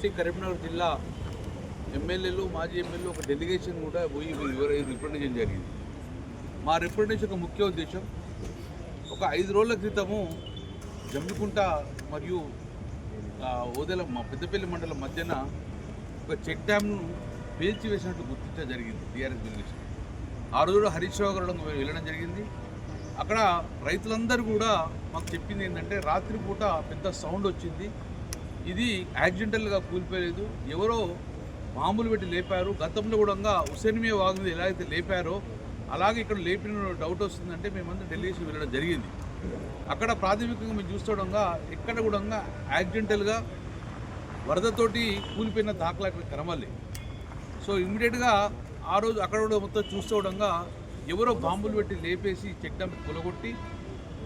Party Karimnagar జిల్లా ఎమ్మెల్యేలు మాజీ ఎమ్మెల్యేలు ఒక డెలిగేషన్ కూడా పోయి రిప్రజెంటేషన్ జరిగింది. మా రిప్రజెంటేషన్ యొక్క ముఖ్య ఉద్దేశం. ఒక ఐదు రోజుల క్రితము జమ్మికుంట మరియు ఓదెల మా పెద్దపల్లి మండలం మధ్యన ఒక చెక్ డ్యామ్ను పేల్చివేసినట్టు గుర్తించడం జరిగింది టీఆర్ఎస్ డెలిగేషన్ ఆ రోజు హరీష్ రావు గారు వెళ్ళడం జరిగింది. అక్కడ రైతులందరూ కూడా మాకు చెప్పింది ఏంటంటే రాత్రిపూట పెద్ద సౌండ్ వచ్చింది. ఇది యాక్సిడెంటల్గా కూలిపోలేదు. ఎవరో మామూలు పెట్టి లేపారు. గతంలో కూడా హుసేన్మియా వాగు మీద ఎలా అయితే లేపారో అలాగే ఇక్కడ లేపిన డౌట్ వస్తుందంటే మేమంతా ఢిల్లీకి వెళ్ళడం జరిగింది. అక్కడ ప్రాథమికంగా మేము చూస్తుండగా ఎక్కడ కూడా యాక్సిడెంటల్గా వరదతోటి కూలిపోయిన దాఖలా ఇక్కడ కనమల్లి సో ఇమ్మీడియట్గా ఆ రోజు అక్కడ కూడా మొత్తం చూస్తుండగా ఎవరో బాంబులు పెట్టి లేపేసి చెక్ డ్యామ్ కొలగొట్టి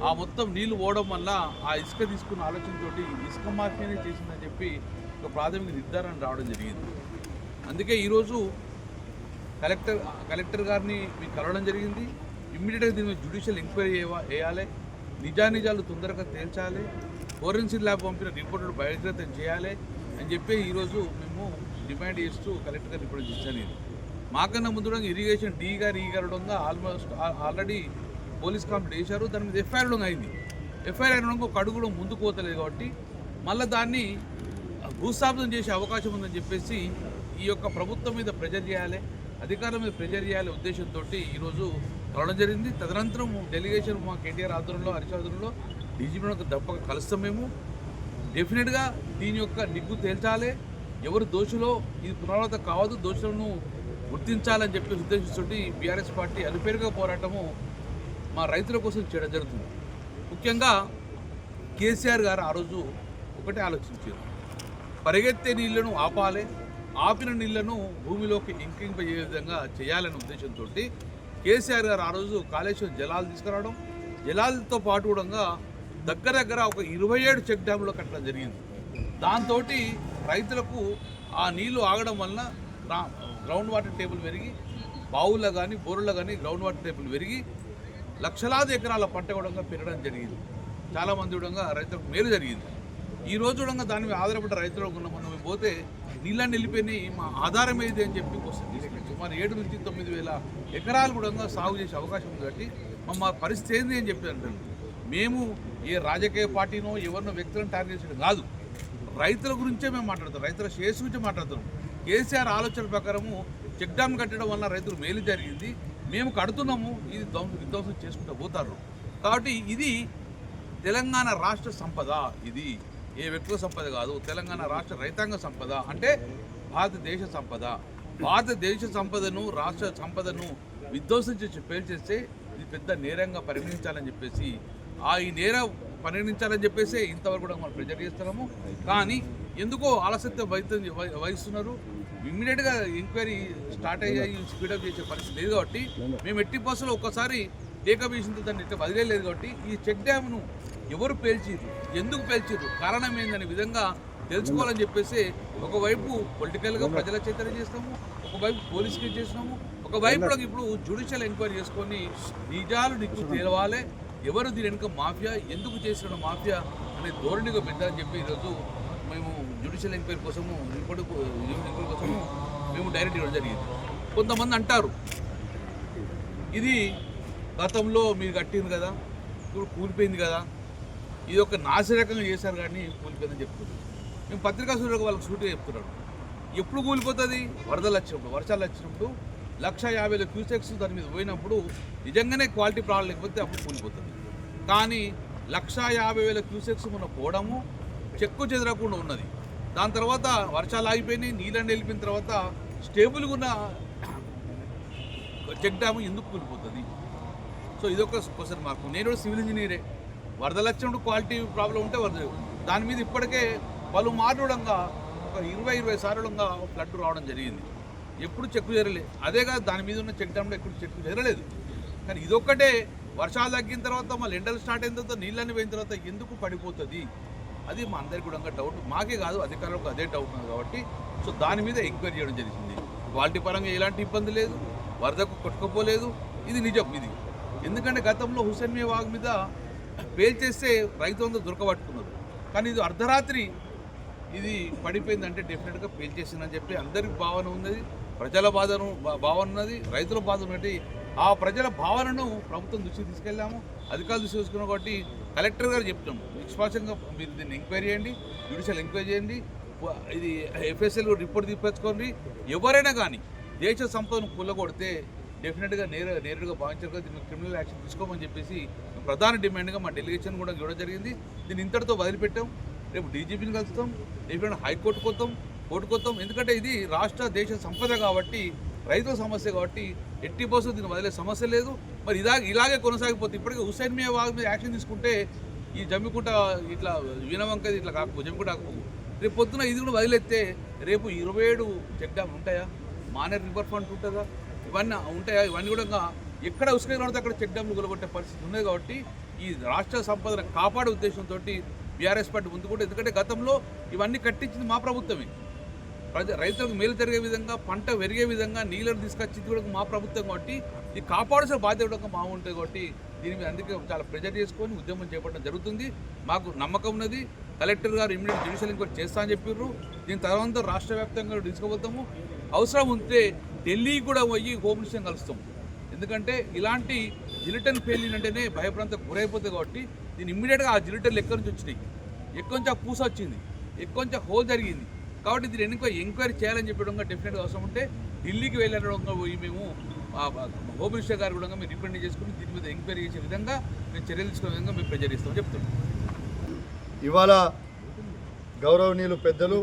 ఆ మొత్తం నీళ్ళు పోవడం వల్ల ఆ ఇసుక తీసుకున్న ఆలోచనతోటి ఇసుక మాఫియానే చేసిందని చెప్పి ఒక ప్రాథమిక నిర్ధారణ రావడం జరిగింది. అందుకే ఈరోజు కలెక్టర్ కలెక్టర్ గారిని మీకు కలవడం జరిగింది. ఇమ్మీడియట్గా దీని మీద జ్యుడిషియల్ ఎంక్వైరీ వేయాలి నిజానిజాలు తొందరగా తేల్చాలి. ఫోరెన్సిక్ ల్యాబ్ పంపిన రిపోర్టులు బహిర్గతం చేయాలి అని చెప్పి ఈరోజు మేము డిమాండ్ చేస్తూ కలెక్టర్ గారు రిపోర్ట్ చేశాను. మాకన్నా ముందు ఇరిగేషన్ డీ గారు ఈ గారు ఆల్మోస్ట్ ఆల్రెడీ పోలీస్ కంప్లైంట్ చేశారు దాని మీద ఎఫ్ఐఆర్ అయింది. ఎఫ్ఐఆర్ అయిన ఒక అడుగు కూడా ముందుకు పోతలేదు కాబట్టి మళ్ళీ దాన్ని భూస్థాపితం చేసే అవకాశం ఉందని చెప్పేసి ఈ యొక్క ప్రభుత్వం మీద ప్రెజర్ చేయాలి అధికారం మీద ప్రెజర్ చేయాలి ఉద్దేశంతో ఈరోజు రావడం జరిగింది. తదనంతరం డెలిగేషన్ మా కేటీఆర్ ఆధ్వర్యంలో హరీష్ ఆధ్వర్యంలో ఒక తప్పక కలుస్తాం మేము. డెఫినెట్గా దీని యొక్క నిగ్గు తేల్చాలి. ఎవరు దోషులో ఇది పునరావృతం కావద్దు దోషులను గుర్తించాలని చెప్పి ఉద్దేశించుంటే బీఆర్ఎస్ పార్టీ అలుపేరుగా పోరాటము మా రైతుల కోసం చేయడం జరుగుతుంది. ముఖ్యంగా కేసీఆర్ గారు ఆ రోజు ఒకటే ఆలోచించారు. పరిగెత్తే నీళ్ళను ఆపాలి ఆపిన నీళ్ళను భూమిలోకి ఇంకింపజే విధంగా చేయాలనే ఉద్దేశంతో కేసీఆర్ గారు ఆ రోజు కాళేశ్వరం జలాలు తీసుకురావడం జలాలతో పాటు కూడా దగ్గర దగ్గర ఒక ఇరవై ఏడు చెక్ డ్యాములు కట్టడం జరిగింది. దాంతో రైతులకు ఆ నీళ్ళు ఆగడం వలన గ్రౌండ్ వాటర్ టేబుల్ పెరిగి బావుల్లో కానీ బోరుల్లో కానీ గ్రౌండ్ వాటర్ టేబుల్ పెరిగి లక్షలాది ఎకరాల పంట కూడా పెరగడం జరిగింది. చాలామంది కూడా రైతులకు మేలు జరిగింది. ఈ రోజు కూడా దాని మీద ఆధారపడ్డ రైతులు ఉన్న మనం పోతే నీళ్ళని వెళ్ళిపోయినాయి మా ఆధారం ఏది అని చెప్పి వస్తుంది సుమారు ఏడు నుంచి తొమ్మిది వేల ఎకరాలు కూడా సాగు చేసే అవకాశం ఉంది కాబట్టి మా- పరిస్థితి ఏంది అని చెప్పి అంటారు. మేము ఏ రాజకీయ పార్టీనో ఎవరినో వ్యక్తులను టార్గెట్ చేయడం కాదు. రైతుల గురించే మేము మాట్లాడతాం రైతుల శేషు గురించి మాట్లాడుతున్నాం. కేసీఆర్ ఆలోచన ప్రకారము చెక్ డ్యామ్ కట్టడం వల్ల రైతులు మేలు జరిగింది. మేము కడుతున్నాము ఇది ధ్వంసం విధ్వంసం చేసుకుంటూ పోతారు. కాబట్టి ఇది తెలంగాణ రాష్ట్ర సంపద ఇది. ఏ వ్యక్తుల సంపద కాదు తెలంగాణ రాష్ట్ర రైతాంగ సంపద అంటే భారతదేశ సంపద. భారతదేశ సంపదను రాష్ట్ర సంపదను విధ్వంసం చేసి పేల్చేస్తే ఇది పెద్ద నేరంగా పరిగణించాలని చెప్పేసి ఆ ఈ నేరం పరిగణించాలని చెప్పేసి ఇంతవరకు కూడా మనం ప్రెజర్ చేస్తున్నాము. కానీ ఎందుకో ఆలస్యత వహిస్తున్నారు. ఇమ్మీడియట్గా ఎంక్వైరీ స్టార్ట్ అయ్యాయి స్పీడప్ చేసే పరిస్థితి లేదు కాబట్టి మేము ఎట్టి బస్సులో ఒక్కసారి చేసిన దాన్ని ఇట్లా వదిలేదు కాబట్టి ఈ చెక్ డ్యామ్ను ఎవరు పేల్చిరు ఎందుకు పేల్చిరు కారణం ఏందనే విధంగా తెలుసుకోవాలని చెప్పేసి ఒకవైపు పొలిటికల్గా ప్రజల చైతన్యం చేస్తాము ఒకవైపు పోలీస్కి చేసినాము ఒకవైపు ఇప్పుడు జ్యుడిషియల్ ఎంక్వైరీ చేసుకొని నిజాలు నిగ్గు తేలవాలి ఎవరు దీని వెనుక మాఫియా ఎందుకు చేసిన మాఫియా అనే ధోరణిగా పెట్టాలని చెప్పి ఈరోజు మేము జ్యుడిషియల్ ఎంక్వైరీ కోసము రిపోర్ట్ ఎంక్వైరీ కోసము మేము డైరెక్ట్ ఇవ్వడం జరిగింది. కొంతమంది అంటారు ఇది గతంలో మీరు కట్టింది కదా ఇప్పుడు కూలిపోయింది కదా ఇది ఒక నాసిరకంగా చేశారు కానీ కూలిపోయిందని చెప్తున్నారు. మేము పత్రికా సూర్యులకు వాళ్ళకి సూటిగా చెప్తున్నాడు ఎప్పుడు కూలిపోతుంది? వరదలు వచ్చినప్పుడు వర్షాలు వచ్చినప్పుడు లక్ష యాభై వేల క్యూసెక్స్ దాని మీద పోయినప్పుడు నిజంగానే క్వాలిటీ ప్రాబ్లం లేకపోతే అప్పుడు కూలిపోతుంది. కానీ లక్ష యాభై వేల క్యూసెక్స్ మనం పోవడము చెక్కు చెదరకుండా ఉన్నది. దాని తర్వాత వర్షాలు ఆగిపోయినాయి నీళ్ళని వెళ్ళిపోయిన తర్వాత స్టేబుల్గా ఉన్న చెక్ డ్యామ్ ఎందుకు కూలిపోతుంది? సో ఇదొక క్వశ్చన్ మార్క్. నేను కూడా సివిల్ ఇంజనీరే. వరదలు వచ్చినప్పుడు క్వాలిటీ ప్రాబ్లం ఉంటే వరద దాని మీద ఇప్పటికే పలు మారుడంగా ఒక ఇరవై ఇరవై సార్లుగా ఫ్లడ్ రావడం జరిగింది. ఎప్పుడు చెక్కు చేరలేదు అదే కాదు దాని మీద ఉన్న చెక్ డ్యామ్లో ఎప్పుడు చెక్కు చేరలేదు కానీ ఇదొక్కటే వర్షాలు తగ్గిన తర్వాత మళ్ళీ ఎండలు స్టార్ట్ అయిన తర్వాత నీళ్ళని పోయిన తర్వాత ఎందుకు పడిపోతుంది? అది మా అందరికి కూడా డౌట్ మాకే కాదు అధికారులకు అదే డౌట్ ఉంది కాబట్టి సో దాని మీద ఎంక్వైరీ చేయడం జరిగింది. క్వాలిటీ పరంగా ఎలాంటి ఇబ్బంది లేదు వరదకు కొట్టుకపోలేదు ఇది నిజం ఇది. ఎందుకంటే గతంలో హుసేన్ మీ వాగ్ మీద పేల్చేస్తే రైతు అందరూ దొరకబట్టుకున్నారు. కానీ ఇది అర్ధరాత్రి ఇది పడిపోయిందంటే డెఫినెట్గా పేల్చేసిందని చెప్పి అందరికి భావన ఉన్నది ప్రజల బాధను భావన ఉన్నది రైతుల బాధ ఉన్నది ఆ ప్రజల భావనను ప్రభుత్వం దృష్టికి తీసుకెళ్ళాము. అధికారులు దృష్టి తీసుకున్నాం కాబట్టి కలెక్టర్ గారు చెప్తున్నాము నిష్పాక్షంగా మీరు దీన్ని ఎంక్వైరీ చేయండి జ్యుడిషియల్ ఎంక్వైరీ చేయండి ఇది ఎఫ్ఎస్ఎల్ రిపోర్ట్ తీపించుకోండి ఎవరైనా కానీ దేశ సంపదను కూలగొడితే డెఫినెట్గా నేర నేరుగా భావించారు దీన్ని క్రిమినల్ యాక్షన్ తీసుకోమని చెప్పేసి ప్రధాన డిమాండ్గా మా డెలిగేషన్ కూడా ఇవ్వడం జరిగింది. దీన్ని ఇంతటితో వదిలిపెట్టాం. రేపు డీజీపీని కలుస్తాం. డెఫినెట్ హైకోర్టుకు వస్తాం కోర్టుకు వస్తాం ఎందుకంటే ఇది రాష్ట్ర దేశ సంపద కాబట్టి రైతుల సమస్య కాబట్టి ఎట్టి పోసం దీన్ని వదిలే సమస్య లేదు. మరి ఇలా ఇలాగే కొనసాగిపోతే ఇప్పటికే హుస్సేన్ మీద యాక్షన్ తీసుకుంటే ఈ జమ్మికుంట ఇట్లా వినవంక ఇట్లా కాకపో జమ్మికుంట కాకపో రేపు పొద్దున ఇది కూడా వదిలేస్తే రేపు ఇరవై ఏడు చెక్ డ్యామ్ ఉంటాయా? మానేర్ రివర్ ఫ్రంట్ ఉంటుందా? ఇవన్నీ ఉంటాయా? ఇవన్నీ కూడా ఎక్కడ ఉసుక అక్కడ చెక్ డ్యామ్లు కొలగొట్టే పరిస్థితి ఉంది కాబట్టి ఈ రాష్ట్ర సంపదను కాపాడే ఉద్దేశంతో బీఆర్ఎస్ పార్టీ ముందుకుంటే ఎందుకంటే గతంలో ఇవన్నీ కట్టించింది మా ప్రభుత్వమే. ప్రజ రైతులకు మేలు జరిగే విధంగా పంట పెరిగే విధంగా నీళ్ళను తీసుకొచ్చింది కూడా మా ప్రభుత్వం కాబట్టి ఇది కాపాడాల్సిన బాధ్యత ఒక మా ఉంటుంది కాబట్టి దీని మీద అందుకే చాలా ప్రెజర్ చేసుకొని ఉద్యమం చేపట్టడం జరుగుతుంది. మాకు నమ్మకం ఉన్నది. కలెక్టర్ గారు ఇమీడియట్ జ్యుడిషియల్ ఎంక్వైరీ చేస్తా అని చెప్పారు దీని తర్వాత రాష్ట్ర వ్యాప్తంగా తీసుకుపోతాము అవసరం ఉంటే ఢిల్లీ కూడా పోయి హోమ్ మినిస్టర్ కలుస్తాం. ఎందుకంటే ఇలాంటి జిలిటన్ ఫెయిలింగ్ అంటేనే భయప్రాంతం గురైపోతుంది కాబట్టి దీన్ని ఇమ్మీడియట్గా ఆ జిలిటన్లు ఎక్కడి నుంచి వచ్చినాయి. ఎక్కడి నుంచి ఆ పూస వచ్చింది? ఎక్కడి నుంచి ఆ హోల్ జరిగింది? కాబట్టి దీన్ని ఎన్నికో ఎంక్వైరీ చేయాలని చెప్పడం డెఫినెట్గా అవసరం ఉంటే ఢిల్లీకి వెళ్ళడం పోయి మేము ఆ గారు కూడా మేము రిప్రెండ్ చేసుకుని దీని మీద ఎంక్వైరీ చేసే విధంగా మేము చర్యలు తీసుకునే విధంగా మేము ప్రెజర్ చెప్తున్నాం. ఇవాళ గౌరవనీయులు పెద్దలు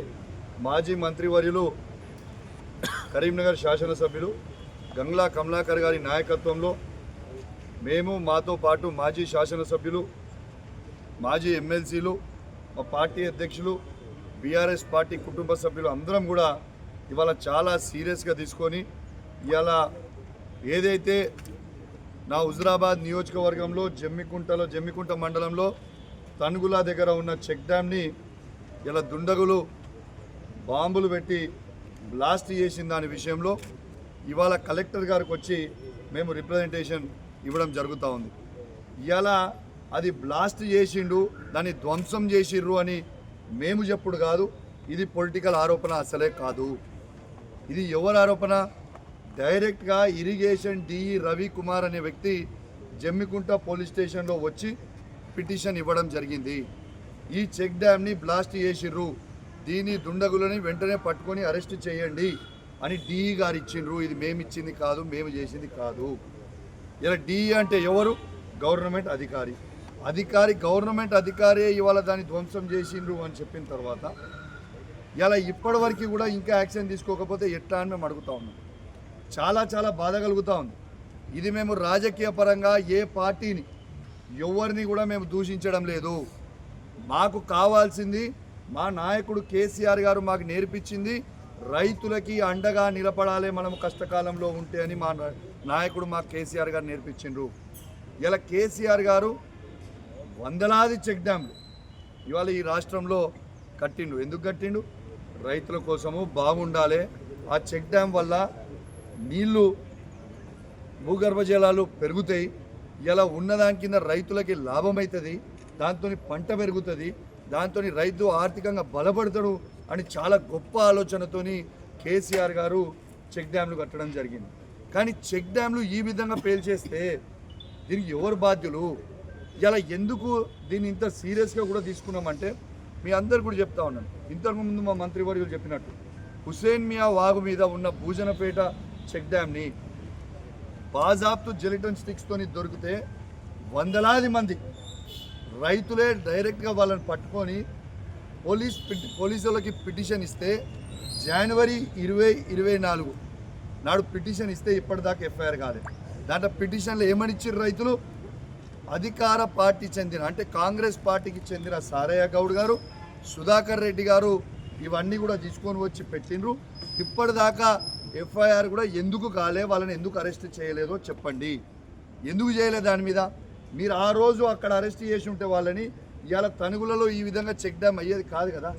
మాజీ మంత్రివర్యులు కరీంనగర్ శాసనసభ్యులు గంగ్లా కమలాకర్ గారి నాయకత్వంలో మేము మాతో పాటు మాజీ శాసనసభ్యులు మాజీ ఎమ్మెల్సీలు మా పార్టీ అధ్యక్షులు బీఆర్ఎస్ పార్టీ కుటుంబ సభ్యులు అందరం కూడా ఇవాళ చాలా సీరియస్గా తీసుకొని ఇవాళ ఏదైతే నా హుజరాబాద్ నియోజకవర్గంలో జమ్మికుంటలో జమ్మికుంట మండలంలో తనుగులా దగ్గర ఉన్న చెక్ డ్యామ్ని ఇలా దుండగులు బాంబులు పెట్టి బ్లాస్ట్ చేసిన దాని విషయంలో ఇవాళ కలెక్టర్ గారికి వచ్చి మేము రిప్రజెంటేషన్ ఇవ్వడం జరుగుతూ ఉంది. ఇవాళ అది బ్లాస్ట్ చేసిండు దాన్ని ధ్వంసం చేసిర్రు అని మేము చెప్పుడు కాదు ఇది పొలిటికల్ ఆరోపణ అసలే కాదు. ఇది ఎవరి ఆరోపణ? డైరెక్ట్గా ఇరిగేషన్ డిఈ రవి కుమార్ అనే వ్యక్తి జమ్మికుంట పోలీస్ స్టేషన్లో వచ్చి పిటిషన్ ఇవ్వడం జరిగింది. ఈ చెక్ డ్యామ్ని బ్లాస్ట్ చేసిర్రు. దీని దుండగులని వెంటనే పట్టుకొని అరెస్ట్ చేయండి అని డిఈ గారు ఇచ్చిండ్రు. ఇది మేము ఇచ్చింది కాదు మేము చేసింది కాదు. ఇలా డిఈ అంటే ఎవరు? గవర్నమెంట్ అధికారి. అధికారి గవర్నమెంట్ అధికారి ఇవాళ దాన్ని ధ్వంసం చేసిండ్రు అని చెప్పిన తర్వాత ఇలా ఇప్పటివరకు కూడా ఇంకా యాక్షన్ తీసుకోకపోతే ఎట్లా అని మేము అడుగుతా ఉన్నాం. చాలా చాలా బాధ కలుగుతూ ఉంది. ఇది మేము రాజకీయ పరంగా ఏ పార్టీని ఎవరిని కూడా మేము దూషించడం లేదు. మాకు కావాల్సింది మా నాయకుడు కేసీఆర్ గారు మాకు నేర్పించింది రైతులకి అండగా నిలబడాలి మనం కష్టకాలంలో ఉంటే అని మా నాయకుడు మాకు కేసీఆర్ గారు నేర్పించిండ్రు. ఇలా కేసీఆర్ గారు వందలాది చెక్ డ్యామ్లు ఇవాళ ఈ రాష్ట్రంలో కట్టిండు ఎందుకు కట్టిండు రైతుల కోసము బాగుండాలి. ఆ చెక్ డ్యామ్ వల్ల నీళ్ళు భూగర్భ జలాలు పెరుగుతాయి. ఇలా ఉన్నదాని కింద రైతులకి లాభం అవుతుంది దాంతో పంట పెరుగుతుంది. దాంతో రైతు ఆర్థికంగా బలపడతాడు అని చాలా గొప్ప ఆలోచనతోని కేసీఆర్ గారు చెక్ డ్యామ్లు కట్టడం జరిగింది. కానీ చెక్ డ్యామ్లు ఈ విధంగా పేల్చేస్తే దీనికి ఎవరు బాధ్యులు? ఇలా ఎందుకు దీన్ని ఇంత సీరియస్గా కూడా తీసుకున్నామంటే మీ అందరు కూడా చెప్తా ఉన్నాను. ఇంతకుముందు మా మంత్రివర్యులు చెప్పినట్టు హుసేన్ మియా వాగు మీద ఉన్న భూజనపేట చెక్ డ్యామ్ని బాజాబ్తో జెలిటన్ స్టిక్స్తోని దొరికితే వందలాది మంది రైతులే డైరెక్ట్గా వాళ్ళని పట్టుకొని పోలీస్ పోలీసులకి పిటిషన్ ఇస్తే జనవరి ఇరవై ఇరవై నాలుగు నాడు పిటిషన్ ఇస్తే ఇప్పటిదాకా ఎఫ్ఐఆర్ కాలేదు. దాంట్లో పిటిషన్లో ఏమనిచ్చారు రైతులు? అధికార పార్టీ చెందిన అంటే కాంగ్రెస్ పార్టీకి చెందిన సారయ్య గౌడ్ గారు సుధాకర్ రెడ్డి గారు ఇవన్నీ కూడా తీసుకొని వచ్చి పెట్టిండ్రు. ఇప్పటిదాకా ఎఫ్ఐఆర్ కూడా ఎందుకు కాలే వాళ్ళని ఎందుకు అరెస్ట్ చేయలేదో చెప్పండి. ఎందుకు చేయలేదు దాని మీద? మీరు ఆ రోజు అక్కడ అరెస్ట్ చేసి ఉంటే వాళ్ళని ఇవాళ తనుగులలో ఈ విధంగా చెక్ డ్యామ్ అయ్యేది కాదు కదా?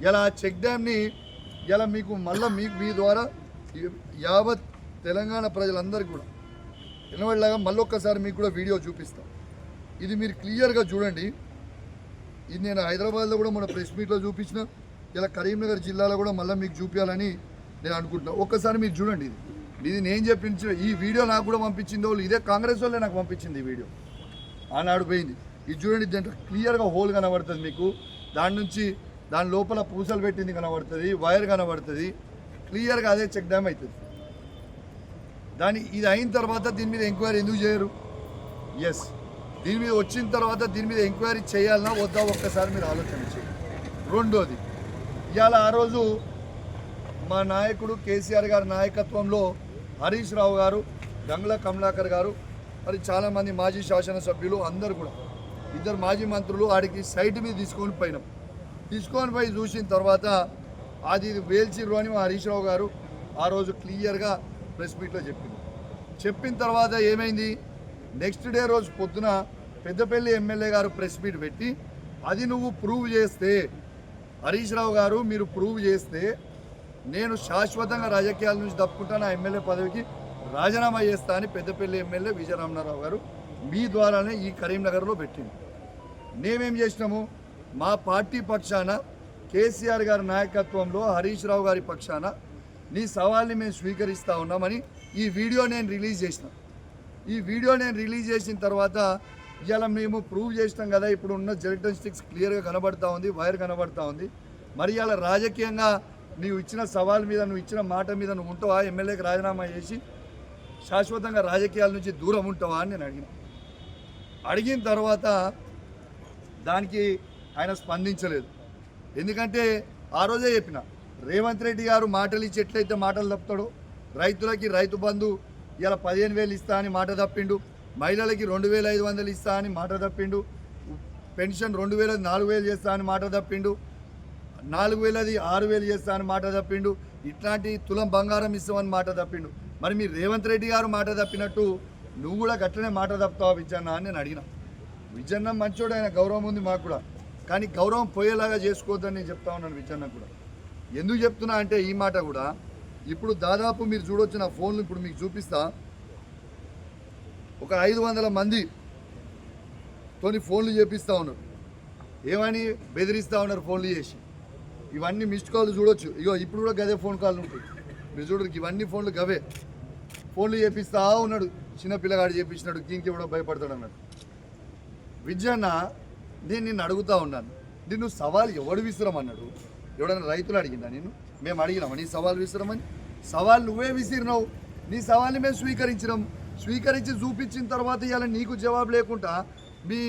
ఇలా ఆ చెక్ డ్యామ్ని ఇలా మీకు మళ్ళీ మీకు మీ ద్వారా యావత్ తెలంగాణ ప్రజలందరికీ కూడా వినబడలాగా మళ్ళీ ఒక్కసారి మీకు కూడా వీడియో చూపిస్తాం. ఇది మీరు క్లియర్గా చూడండి. ఇది నేను హైదరాబాద్లో కూడా మన ప్రెస్ మీట్లో చూపించిన ఇలా కరీంనగర్ జిల్లాలో కూడా మళ్ళీ మీకు చూపించాలని నేను అనుకుంటున్నా. ఒక్కసారి మీరు చూడండి ఇది. ఇది నేను చెప్పించిన ఈ వీడియో నాకు కూడా పంపించింది వాళ్ళు. ఇదే కాంగ్రెస్ వాళ్ళే నాకు పంపించింది ఈ వీడియో. ఆనాడు పోయింది. ఇది చూడండి దాంట్లో క్లియర్గా హోల్ కనబడుతుంది మీకు. దాని నుంచి దాని లోపల పూసలు పెట్టింది కనబడుతుంది వైర్ కనబడుతుంది. క్లియర్గా అదే చెక్ డ్యామ్ అవుతుంది. దాని ఇది అయిన తర్వాత దీని మీద ఎంక్వైరీ ఎందుకు చేయరు? ఎస్ దీని మీద వచ్చిన తర్వాత దీని మీద ఎంక్వైరీ చేయాలన్నా వద్దా? ఒక్కసారి మీరు ఆలోచన చేయండి. రెండోది ఇవాళ ఆ రోజు మా నాయకుడు కేసీఆర్ గారి నాయకత్వంలో హరీష్ రావు గారు గంగ్ల కమలాకర్ గారు మరి చాలామంది మాజీ శాసనసభ్యులు అందరు కూడా ఇద్దరు మాజీ మంత్రులు ఆడికి సైట్ మీద తీసుకొని పోయినాం. తీసుకొని పోయి చూసిన తర్వాత అది వేల్చిర్రు అని మా హరీష్ రావు గారు ఆ రోజు క్లియర్గా ప్రెస్ మీట్లో చెప్పింది చెప్పిన తర్వాత ఏమైంది? నెక్స్ట్ డే రోజు పొద్దున Peddapalli MLA garu press meet పెట్టి అది నువ్వు ప్రూవ్ చేస్తే హరీష్ రావు గారు మీరు ప్రూవ్ చేస్తే నేను శాశ్వతంగా రాజకీయాల నుంచి తప్పుకుంటాను. నా ఎమ్మెల్యే పదవికి రాజీనామా చేస్తా అని పెద్దపల్లి ఎమ్మెల్యే విజయరామనారావు గారు మీ ద్వారానే ఈ కరీంనగర్లో పెట్టింది. మేమేం చేసినాము? మా పార్టీ పక్షాన కేసీఆర్ గారి నాయకత్వంలో హరీష్ రావు గారి పక్షాన నీ సవాల్ని మేము స్వీకరిస్తూ ఉన్నామని ఈ వీడియో నేను రిలీజ్ చేసిన. ఈ వీడియో నేను రిలీజ్ చేసిన తర్వాత ఇలా మేము ప్రూవ్ చేసినాం కదా ఇప్పుడు ఉన్న జెల్టన్ స్టిక్స్ క్లియర్గా కనబడతా ఉంది వైర్ కనబడతా ఉంది. మరి ఇలా రాజకీయంగా నీవు ఇచ్చిన సవాల్ మీద నువ్వు ఇచ్చిన మాట మీద నువ్వు ఉంటావా? ఎమ్మెల్యేకి రాజీనామా చేసి శాశ్వతంగా రాజకీయాల నుంచి దూరం ఉంటావా అని నేను అడిగిన. అడిగిన తర్వాత దానికి ఆయన స్పందించలేదు. ఎందుకంటే ఆ రోజే చెప్పిన రేవంత్ రెడ్డి గారు మాటలు ఇచ్చి ఎట్లయితే మాటలు తప్పుతాడో రైతులకి రైతు బంధు ఇలా పదిహేను వేలు ఇస్తా అని మాట తప్పిండు మహిళలకి రెండు వేల ఐదు వందలు ఇస్తా అని మాట తప్పిండు పెన్షన్ రెండు వేల నాలుగు వేలు చేస్తా అని మాట తప్పిండు నాలుగు వేలది ఆరు వేలు చేస్తా అని మాట తప్పిండు. ఇట్లాంటి తులం బంగారం ఇస్తామని మాట తప్పిండు. మరి మీ రేవంత్ రెడ్డి గారు మాట తప్పినట్టు నువ్వు కూడా గట్లనే మాట తప్పుతావా విజయన్న అని నేను అడిగిన. విజయన్న మంచోడు ఆయన గౌరవం ఉంది మాకు కూడా. కానీ గౌరవం పోయేలాగా చేసుకోవద్దని నేను చెప్తా ఉన్నాను విజయన్న కూడా. ఎందుకు చెప్తున్నా అంటే ఈ మాట కూడా. ఇప్పుడు దాదాపు మీరు చూడొచ్చు నా ఫోన్లు ఇప్పుడు మీకు చూపిస్తా. ఒక ఐదు వందల మంది తోని ఫోన్లు చేపిస్తూ ఉన్నారు. ఏమని బెదిరిస్తూ ఉన్నారు ఫోన్లు చేసి? ఇవన్నీ మిస్డ్ కాల్ చూడొచ్చు. ఇగో ఇప్పుడు కూడా గదే ఫోన్ కాల్ ఉంటాయి మీరు చూడరు ఇవన్నీ ఫోన్లు గవే. ఫోన్లు చేపిస్తా ఉన్నాడు. చిన్న పిల్లగాడు చేపించినాడు. దీనికి కూడా భయపడతాడు అన్నాడు. విద్యన్న నేను నిన్ను అడుగుతా ఉన్నాను. నిన్ను సవాల్ ఎవడు విసిరమన్నాడు? ఎవడన్నా రైతులు అడిగిందా నేను మేము అడిగినామా? నీ సవాల్ విసిరమని? సవాల్ నువ్వే విసిరినావు. నీ సవాల్ని మేము స్వీకరించినాం. స్వీకరించి చూపించిన తర్వాత ఇవాళ నీకు జవాబు లేకుండా మీ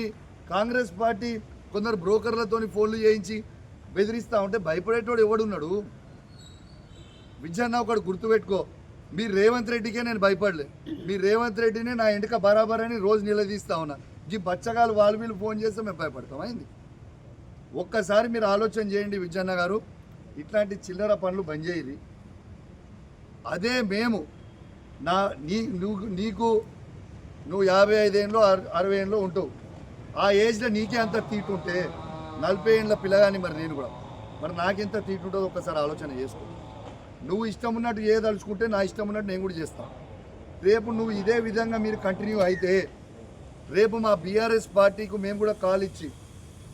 కాంగ్రెస్ పార్టీ కొందరు బ్రోకర్లతోని ఫోన్లు చేయించి బెదిరిస్తా ఉంటే భయపడేటోడు ఎవడున్నాడు? విజయన్న ఒకడు గుర్తుపెట్టుకో మీ రేవంత్ రెడ్డికే నేను భయపడలే. మీ రేవంత్ రెడ్డిని నా ఎంటక బరాబర్ అని రోజు నిలదీస్తా ఉన్నా. ఈ బచ్చగాలు వాళ్ళు వీళ్ళు ఫోన్ చేస్తే మేము భయపడతాం. అయింది. ఒక్కసారి మీరు ఆలోచన చేయండి విజయన్న గారు. ఇట్లాంటి చిల్లర పనులు బంద్ చేయాలి అదే మేము నా నీ నువ్వు నీకు నువ్వు యాభై ఐదేళ్ళు అరవై ఏళ్ళు ఉంటావు. ఆ ఏజ్లో నీకే అంత తీటు ఉంటే నలభై ఏళ్ళ పిల్లగాని మరి నేను కూడా. మరి నాకెంత తీటు ఉంటుందో ఒక్కసారి ఆలోచన చేసుకో. నువ్వు ఇష్టం ఉన్నట్టు ఏ తలుచుకుంటే నా ఇష్టం ఉన్నట్టు నేను కూడా చేస్తాను రేపు నువ్వు ఇదే విధంగా మీరు కంటిన్యూ అయితే రేపు మా బీఆర్ఎస్ పార్టీకి మేము కూడా కాల్ ఇచ్చి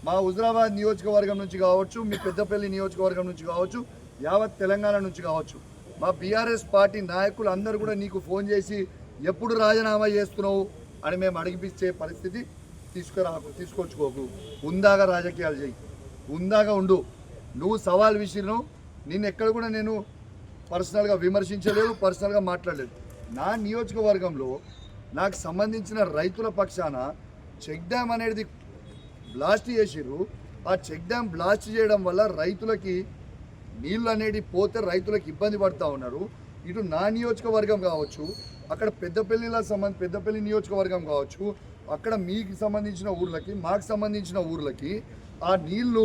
మా హుజరాబాద్ నియోజకవర్గం నుంచి కావచ్చు మీ పెద్దపల్లి నియోజకవర్గం నుంచి కావచ్చు యావత్ తెలంగాణ నుంచి కావచ్చు మా బీఆర్ఎస్ పార్టీ నాయకులు అందరూ కూడా నీకు ఫోన్ చేసి ఎప్పుడు రాజీనామా చేస్తున్నావు అని మేము అడిగిపించే పరిస్థితి తీసుకురాకు తీసుకొచ్చుకోకు ఉందాగా రాజకీయాలు చేయి. ఉందాగా ఉండు. నువ్వు సవాల్ విసిరినావు నిన్ను ఎక్కడ కూడా నేను పర్సనల్గా విమర్శించలేదు పర్సనల్గా మాట్లాడలేదు. నా నియోజకవర్గంలో నాకు సంబంధించిన రైతుల పక్షాన చెక్ డ్యామ్ అనేది బ్లాస్ట్ చేసిర్రు. ఆ చెక్ డ్యామ్ బ్లాస్ట్ చేయడం వల్ల రైతులకి నీళ్ళు అనేది పోతే రైతులకు ఇబ్బంది పడుతూ ఉన్నారు. ఇటు నా నియోజకవర్గం కావచ్చు అక్కడ పెద్దపల్లిలా సంబంధ పెద్దపల్లి నియోజకవర్గం కావచ్చు అక్కడ మీకు సంబంధించిన ఊర్లకి మాకు సంబంధించిన ఊర్లకి ఆ నీళ్ళు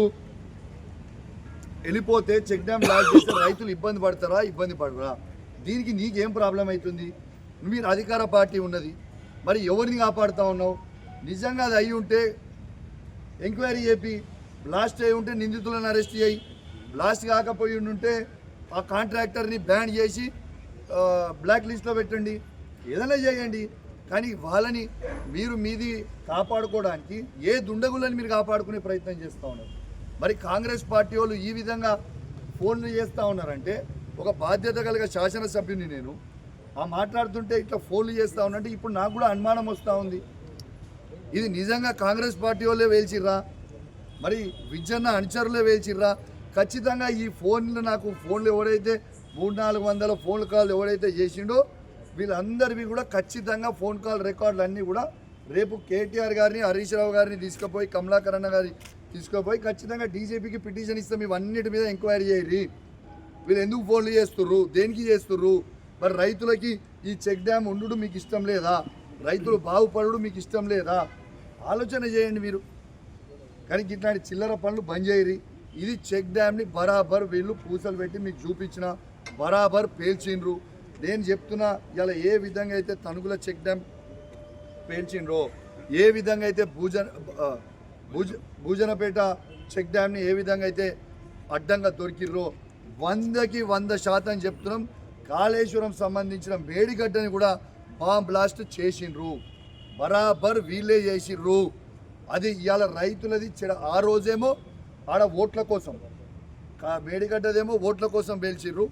వెళ్ళిపోతే చెక్ డ్యామ్ బ్లాక్ చేస్తే రైతులు ఇబ్బంది పడతారా ఇబ్బంది పడరా? దీనికి నీకేం ప్రాబ్లం అవుతుంది? మీరు అధికార పార్టీ ఉన్నది మరి ఎవరిని కాపాడుతూ ఉన్నావు? నిజంగా అది అయి ఉంటే ఎంక్వైరీ చేపి బ్లాస్ట్ అయి ఉంటే నిందితులను అరెస్ట్ చేయి. బ్లాస్ట్ కాకపోయి ఉంటే ఆ కాంట్రాక్టర్ని బ్యాన్ చేసి బ్లాక్ లిస్ట్లో పెట్టండి. ఏదైనా చేయండి. కానీ వాళ్ళని మీరు మీది కాపాడుకోవడానికి ఏ దుండగులని మీరు కాపాడుకునే ప్రయత్నం చేస్తూ ఉన్నారు? మరి కాంగ్రెస్ పార్టీ వాళ్ళు ఈ విధంగా ఫోన్లు చేస్తూ ఉన్నారంటే ఒక బాధ్యత కలిగ శాసనసభ్యుని నేను. ఆ మాట్లాడుతుంటే ఇట్లా ఫోన్లు చేస్తూ ఉన్నట్టు ఇప్పుడు నాకు కూడా అనుమానం వస్తూ ఉంది. ఇది నిజంగా కాంగ్రెస్ పార్టీ వాళ్ళే వేల్చిర్రా? మరి విజన్న అనుచరులే వేల్చిర్రా? ఖచ్చితంగా ఈ ఫోన్లు నాకు ఫోన్లు ఎవడైతే మూడు నాలుగు వందల ఫోన్ కాల్ ఎవడైతే చేసిండో వీళ్ళందరివి కూడా ఖచ్చితంగా ఫోన్ కాల్ రికార్డులు అన్నీ కూడా రేపు కేటీఆర్ గారిని హరీష్ రావు గారిని తీసుకుపోయి కమలాకర్ అన్న గారిని తీసుకుపోయి ఖచ్చితంగా డీజీపీకి పిటిషన్ ఇస్తాం. ఇవన్నిటి మీద ఎంక్వైరీ చేయరి వీళ్ళు ఎందుకు ఫోన్లు చేస్తుర్రు? దేనికి చేస్తుర్రు? మరి రైతులకి ఈ చెక్ డ్యామ్ ఉండడం మీకు ఇష్టం లేదా? రైతులు బాగుపడు మీకు ఇష్టం లేదా? ఆలోచన చేయండి మీరు. కానీ ఇట్లాంటి చిల్లర పనులు బంద్ చేయరి. ఇది చెక్ డ్యామ్ని బరాబర్ వీళ్ళు పూసలు పెట్టి మీకు చూపించిన బరాబర్ పేల్చిండ్రు. నేను చెప్తున్నా ఇలా ఏ విధంగా అయితే తణుకుల చెక్ డ్యామ్ పేల్చిండ్రో ఏ విధంగా అయితే భూజన భూజ భూజనపేట చెక్ డ్యామ్ని ఏ విధంగా అయితే అడ్డంగా దొరికిర్రో వందకి వంద శాతం చెప్తున్నాం. కాళేశ్వరం సంబంధించిన మేడిగడ్డని కూడా బాంబ్ బ్లాస్ట్ చేసిండ్రు. బరాబర్ వీళ్ళే చేసిండ్రు. అది ఇవాళ రైతులది చెడ ఆ రోజేమో ఆడ ఓట్ల కోసం మేడిగడ్డదేమో ఓట్ల కోసం పేల్చిర్రు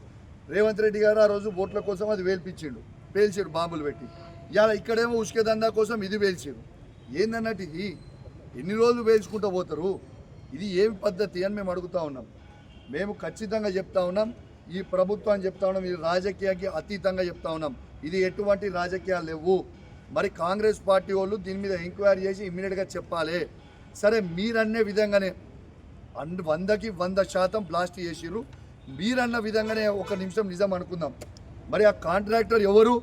రేవంత్ రెడ్డి గారు ఆ రోజు ఓట్ల కోసం అది వేల్పించిండు. పేల్చాడు బాంబులు పెట్టి. ఇవాళ ఇక్కడేమో ఉసుక దందా కోసం ఇది పేల్చిరు. ఏందన్నట్టు ఇది? ఎన్ని రోజులు పేల్చుకుంటూ పోతారు? ఇది ఏమి పద్ధతి అని మేము అడుగుతా ఉన్నాం. మేము ఖచ్చితంగా చెప్తా ఉన్నాం. ఈ ప్రభుత్వం చెప్తా ఉన్నాం. ఇది రాజకీయానికి అతీతంగా చెప్తా ఉన్నాం. ఇది ఎటువంటి రాజకీయాలు లేవు. మరి కాంగ్రెస్ పార్టీ వాళ్ళు దీని మీద ఎంక్వైరీ చేసి ఇమ్మీడియట్గా చెప్పాలి. సరే మీరన్నే విధంగానే అండ్ వందకి వంద శాతం బ్లాస్ట్ చేసిర్రు. మీరన్న విధంగానే ఒక నిమిషం నిజం అనుకుందాం. మరి ఆ కాంట్రాక్టర్ ఎవరు?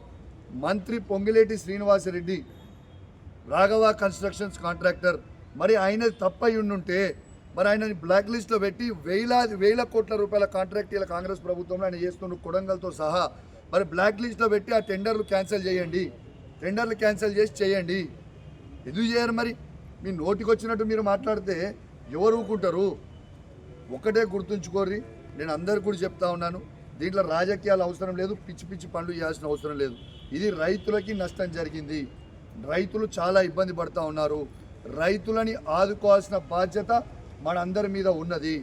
మంత్రి Ponguleti Srinivasa Reddy. Raghava constructions contractor. మరి ఆయన తప్పై ఉండుంటే మరి ఆయనని బ్లాక్ లిస్ట్లో పెట్టి వేలాది వేల కోట్ల రూపాయల కాంట్రాక్ట్ ఇలా కాంగ్రెస్ ప్రభుత్వంలో ఆయన చేస్తున్న కొడంగల్తో సహా. మరి బ్లాక్ లిస్ట్లో పెట్టి ఆ టెండర్లు క్యాన్సిల్ చేయండి. టెండర్లు క్యాన్సిల్ చేసి చేయండి. ఎందుకు చేయరు మరి? మీ నోటికి వచ్చినట్టు మీరు మాట్లాడితే ఎవరు ఊరుకుంటారు? ఒకటే గుర్తుంచుకోర్రి. నేను అందరికి కూడా చెప్తా ఉన్నాను దీంట్లో రాజకీయాలు అవసరం లేదు పిచ్చి పిచ్చి పనులు చేయాల్సిన అవసరం లేదు. ఇది రైతులకి నష్టం జరిగింది. రైతులు చాలా ఇబ్బంది పడుతూ ఉన్నారు. రైతులని ఆదుకోవాల్సిన బాధ్యత మనందరి మీద ఉన్నది.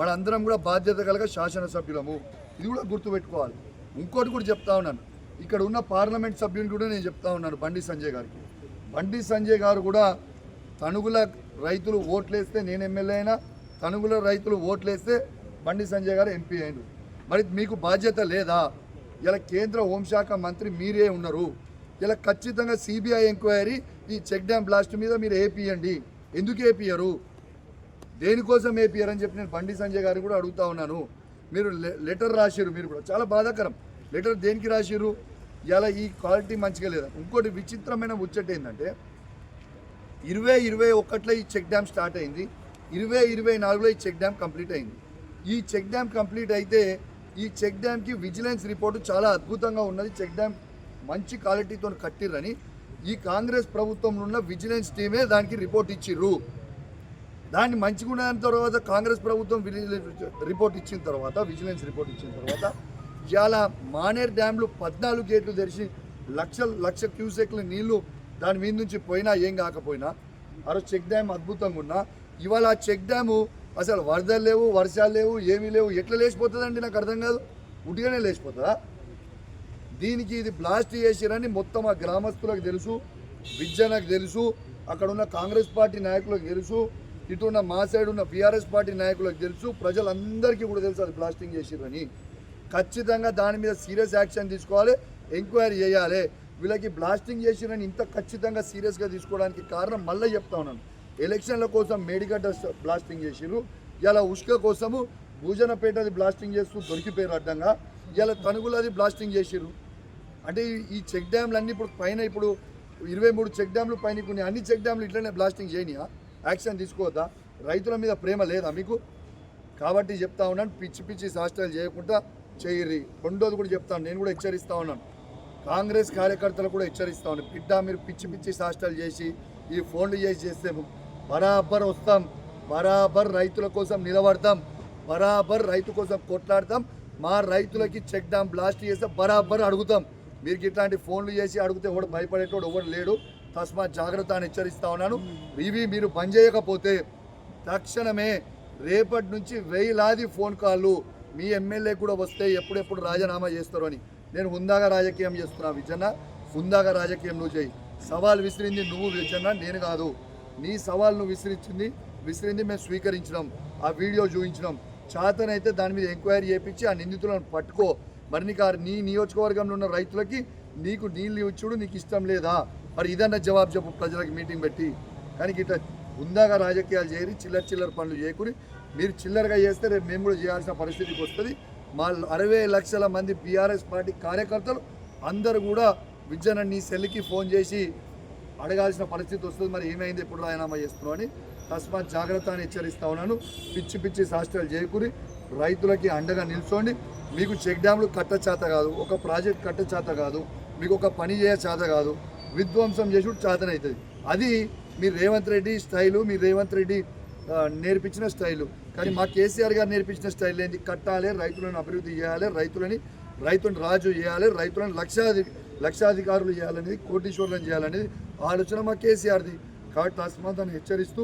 మనందరం కూడా బాధ్యత కలగ శాసనసభ్యులము. ఇది కూడా గుర్తుపెట్టుకోవాలి ఇంకోటి కూడా చెప్తా ఉన్నాను. ఇక్కడ ఉన్న పార్లమెంట్ సభ్యుని కూడా నేను చెప్తా ఉన్నాను బండి సంజయ్ గారికి. బండి సంజయ్ గారు కూడా తణుగుల రైతులు ఓట్లేస్తే నేను ఎమ్మెల్యే అయినా తణుగుల రైతులు ఓట్లేస్తే బండి సంజయ్ గారు ఎంపీ అయినరు మరి మీకు బాధ్యత లేదా? ఇలా కేంద్ర హోంశాఖ మంత్రి మీరే ఉన్నారు. ఇలా ఖచ్చితంగా సిబిఐ ఎంక్వైరీ ఈ చెక్ డ్యామ్ బ్లాస్ట్ మీద మీరు ఏపీయండి. ఎందుకు ఏపీయరు దేనికోసం ఏపీఆర్ అని చెప్పి నేను బండి సంజయ్ గారిని కూడా అడుగుతా ఉన్నాను. మీరు లె- లెటర్ రాసిరు మీరు కూడా. చాలా బాధాకరం. లెటర్ దేనికి రాసిరు ఇలా ఈ క్వాలిటీ మంచిగా లేదా? ఇంకోటి విచిత్రమైన ముచ్చట ఏంటంటే ఇరవై ఇరవై ఒకటిలో ఈ చెక్ డ్యామ్ స్టార్ట్ అయింది. ఇరవై ఇరవై నాలుగులో ఈ చెక్ డ్యామ్ కంప్లీట్ అయింది. ఈ చెక్ డ్యామ్ కంప్లీట్ అయితే ఈ చెక్ డ్యామ్కి విజిలెన్స్ రిపోర్టు చాలా అద్భుతంగా ఉన్నది. చెక్ డ్యామ్ మంచి క్వాలిటీతో కట్టిర్రని. ఈ కాంగ్రెస్ ప్రభుత్వంలో ఉన్న విజిలెన్స్ టీమే దానికి రిపోర్ట్ ఇచ్చిర్రు. దాన్ని మంచిగా ఉన్న తర్వాత కాంగ్రెస్ ప్రభుత్వం రిపోర్ట్ ఇచ్చిన తర్వాత విజిలెన్స్ రిపోర్ట్ ఇచ్చిన తర్వాత ఇవాళ మానేర్ డ్యామ్లు పద్నాలుగు గేట్లు తెరిచి లక్ష లక్ష క్యూసెక్ల నీళ్ళు దాని మీద నుంచి పోయినా ఏం కాకపోయినా ఆ చెక్ డ్యామ్ అద్భుతంగా ఉన్నా. ఇవాళ ఆ చెక్ డ్యాము అసలు వరదలు లేవు వర్షాలు లేవు ఏమీ లేవు. ఎట్లా లేచిపోతుందండి? నాకు అర్థం కాదు. ఉట్టిగానే లేచిపోతుందా? దీనికి ఇది బ్లాస్ట్ చేసిరని మొత్తం ఆ గ్రామస్తులకు తెలుసు విద్యనకు తెలుసు అక్కడ ఉన్న కాంగ్రెస్ పార్టీ నాయకులకు తెలుసు ఇటు ఉన్న మా సైడ్ ఉన్న బీఆర్ఎస్ పార్టీ నాయకులకు తెలుసు ప్రజలందరికీ కూడా తెలుసు అది బ్లాస్టింగ్ చేసిరని. ఖచ్చితంగా దాని మీద సీరియస్ యాక్షన్ తీసుకోవాలి ఎంక్వైరీ చేయాలి. వీళ్ళకి బ్లాస్టింగ్ చేసిరని ఇంత ఖచ్చితంగా సీరియస్గా తీసుకోవడానికి కారణం మళ్ళీ చెప్తా ఉన్నాను. ఎలక్షన్ల కోసం మేడిగడ్డ బ్లాస్టింగ్ చేసిరు ఇలా ఉష్క కోసము భూజనపేటది బ్లాస్టింగ్ చేస్తూ దొరికిపోయారు అడ్డంగా. ఇలా తణుగులది బ్లాస్టింగ్ చేసిరు అంటే ఈ- చెక్ డ్యామ్లు అన్నీ ఇప్పుడు పైన ఇప్పుడు ఇరవై మూడు చెక్ డ్యామ్లు పైన కొన్ని అన్ని చెక్ డ్యామ్లు ఇట్లనే బ్లాస్టింగ్ చేయనియా? యాక్షన్ తీసుకోవద్దా? రైతుల మీద ప్రేమ లేదా మీకు? కాబట్టి చెప్తా ఉన్నాను పిచ్చి పిచ్చి శాస్త్రాలు చేయకుండా చేయరి రెండోది కూడా చెప్తాను నేను కూడా హెచ్చరిస్తా ఉన్నాను. కాంగ్రెస్ కార్యకర్తలు కూడా హెచ్చరిస్తా ఉన్నాను బిడ్డ మీరు పిచ్చి పిచ్చి శాస్త్రాలు చేసి ఈ ఫోన్లు చేసి చేస్తే బరాబర్ వస్తాం బరాబర్ రైతుల కోసం నిలబడతాం బరాబర్ రైతు కోసం కొట్లాడతాం మా రైతులకి చెక్ డ్యామ్ బ్లాస్ట్ చేస్తే బరాబర్ అడుగుతాం. మీరు ఇట్లాంటి ఫోన్లు చేసి అడిగితే ఎవడు భయపడేటోడు ఎవడు లేడు. తస్మాత్ జాగ్రత్త అని హెచ్చరిస్తా ఉన్నాను. ఇవి మీరు బంద్ చేయకపోతే తక్షణమే రేపటి నుంచి వేలాది ఫోన్ కాళ్ళు మీ ఎమ్మెల్యే కూడా వస్తే ఎప్పుడెప్పుడు రాజీనామా చేస్తారు అని. నేను హుందాగా రాజకీయం చేస్తున్నా విజన్న. హుందాగా రాజకీయం నువ్వు చేయి. సవాల్ విసిరింది నువ్వు విజన్న నేను కాదు. నీ సవాల్ను విసిరించింది విసిరింది మేము స్వీకరించినాం. ఆ వీడియో చూపించినాం. చేతనైతే దాని మీద ఎంక్వైరీ చేయించి ఆ నిందితులను పట్టుకో. మరి నీకు ఆ నీ నియోజకవర్గంలో ఉన్న రైతులకి నీకు నీళ్ళు ఇచ్చుడు నీకు ఇష్టం లేదా. మరి ఇదన్నా జవాబు చెప్పు ప్రజలకు మీటింగ్ పెట్టి. కానీ ఇట్లా ఉందాగా రాజకీయాలు చేరి చిల్లర చిల్లర పనులు చేయకుని మీరు చిల్లరగా చేస్తే రేపు మేము కూడా చేయాల్సిన పరిస్థితికి వస్తుంది. మా అరవై లక్షల మంది బీఆర్ఎస్ పార్టీ కార్యకర్తలు అందరూ కూడా విజయన నీ సెల్కి ఫోన్ చేసి అడగాల్సిన పరిస్థితి వస్తుంది. మరి ఏమైంది? ఎప్పుడు రాజీనామా చేస్తున్నావు అని తస్మాత్ జాగ్రత్త అని హెచ్చరిస్తా ఉన్నాను. పిచ్చి పిచ్చి శాస్త్రాలు చేకూరి రైతులకి అండగా నిల్చోండి. మీకు చెక్ డ్యామ్లు కట్ట చేత కాదు ఒక ప్రాజెక్ట్ కట్ట చేత కాదు మీకు ఒక పని చేయ చేత కాదు విధ్వంసం చేసుడు చేతనవుతుంది అది మీ రేవంత్ రెడ్డి స్టైలు మీ రేవంత్ రెడ్డి నేర్పించిన స్టైలు. కానీ మా కేసీఆర్ గారు నేర్పించిన స్టైల్ ఏంటి కట్టాలి రైతులను అభివృద్ధి చేయాలి రైతులని రైతులను రాజు చేయాలి రైతులను లక్షాది లక్షాధికారులు చేయాలనేది కోటీశ్వరులను చేయాలనేది ఆలోచన మా కేసీఆర్ది. కాబట్టి తస్మాత్ హెచ్చరిస్తూ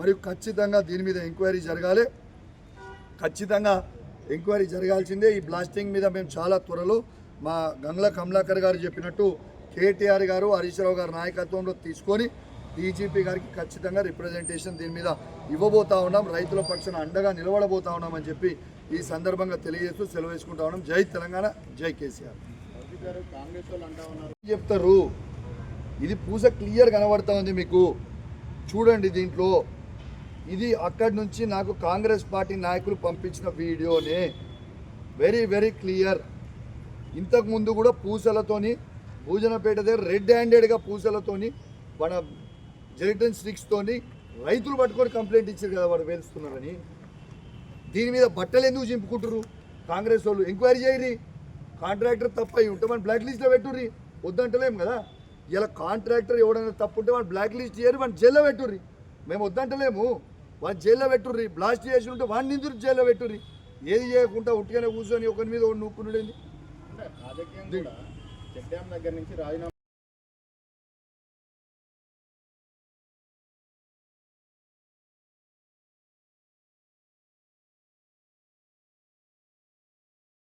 మరియు ఖచ్చితంగా దీని మీద ఎంక్వైరీ జరగాలి. ఖచ్చితంగా ఎంక్వైరీ జరగాల్సిందే. ఈ బ్లాస్టింగ్ మీద మేము చాలా త్వరలో మా గంగ్ల కమలాకర్ గారు చెప్పినట్టు కేటీఆర్ గారు హరీష్ రావు గారి నాయకత్వంలో తీసుకొని డీజీపీ గారికి ఖచ్చితంగా రిప్రజెంటేషన్ దీని మీద ఇవ్వబోతా ఉన్నాం. రైతుల పక్షాన అండగా నిలబడబోతా ఉన్నామని చెప్పి ఈ సందర్భంగా తెలియజేస్తూ సెలవు వేసుకుంటా ఉన్నాం. జై తెలంగాణ జై కేసీఆర్. చెప్తారు? ఇది పూస క్లియర్ కనబడతా ఉంది మీకు. చూడండి దీంట్లో. ఇది అక్కడి నుంచి నాకు కాంగ్రెస్ పార్టీ నాయకులు పంపించిన వీడియోనే. వెరీ వెరీ క్లియర్ ఇంతకుముందు కూడా పూసలతోని భూజనపేట దగ్గర రెడ్ హ్యాండెడ్గా పూసలతోని మన జెరిటన్ స్టిక్స్తోని రైతులు పట్టుకొని కంప్లైంట్ ఇచ్చారు కదా వాడు వేలుస్తున్నారని దీని మీద బట్టలు ఎందుకు చింపుకుంటారు కాంగ్రెస్ వాళ్ళు ఎంక్వైరీ చేయండి కాంట్రాక్టర్ తప్ప అయి ఉంటే మన బ్లాక్ లిస్ట్లో పెట్టుర్రి. వద్దంటలేం కదా? ఇలా కాంట్రాక్టర్ ఎవడైనా తప్పు ఉంటే వాళ్ళు బ్లాక్ లిస్ట్ చేయరు మన జైల్లో పెట్టుర్రి. మేము వద్దంటలేము. వాళ్ళు జైల్లో పెట్టుర్రి. బ్లాస్ట్ చేసి ఉంటే వాడిని నిందురు జైల్లో పెట్టుర్రి. ఏది చేయకుండా ఉట్టిగానే కూర్చొని ఒకరి మీద ఒకటి నూక్కునుడేంది?